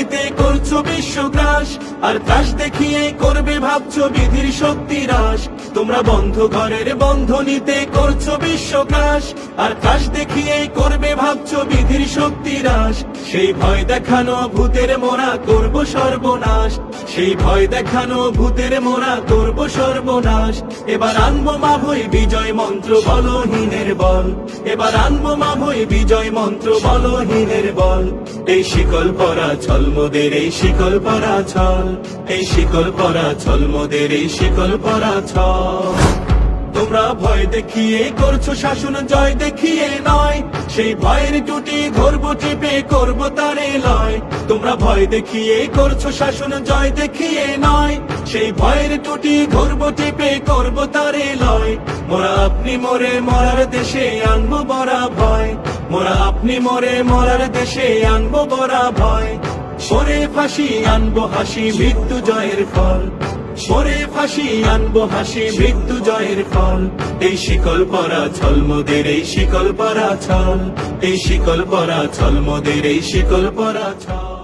দুর্নীতি করছ বিশ্বগ্রাম নাশ আর ত্রাস দেখিয়ে করবে ভাবছ বিধির শক্তি হ্রাস তোমরা বন্ধ ঘরের বন্ধনীতে করছ বিশ্বকাশ, আর ত্রাস দেখিয়ে করবে ভাবছ বিধির শক্তি হ্রাস সেই ভয় দেখানো ভূতের মোরা করব সর্বনাশ। সেই ভয় দেখানো ভূতের মোরা করব সর্বনাশ। এবার আনব মা ভই বিজয় মন্ত্র বলহীনের বল। এবার আনব মা ভই বিজয় মন্ত্র বলহীনের বল। এই শিকল পরা ছল মোদের এই শিকল পরা ছল এই শিকল পরা ছল মোদের এই শিকল পরা ছল তোমরা ভয় দেখিয়ে করছ, শাসন জয় দেখিয়ে নয়। সেই ভয়ের টুটি ধরব টিপে করব তারে লয়। তোমরা ভয় দেখিয়ে করছ, শাসন জয় দেখিয়ে নয়। সেই ভয়ের টুটি ধরব টিপে করব তারে লয়। মোরা আপনি মোরে মরার দেশে আনব বড়া ভয়। মোরা আপনি মোরে মরার দেশে আনব বড়া ভয়। সরে ফাঁসি আনব হাসি, মৃত্যু জয়ের ফল। সরে ফাঁসি আনব হাসি, মৃত্যু জয়ের ফল। এই শিকল পরা ছল মোদের এই শিকল পরা ছল। এই শিকল পরা ছল মোদের এই শিকল পরা ছল।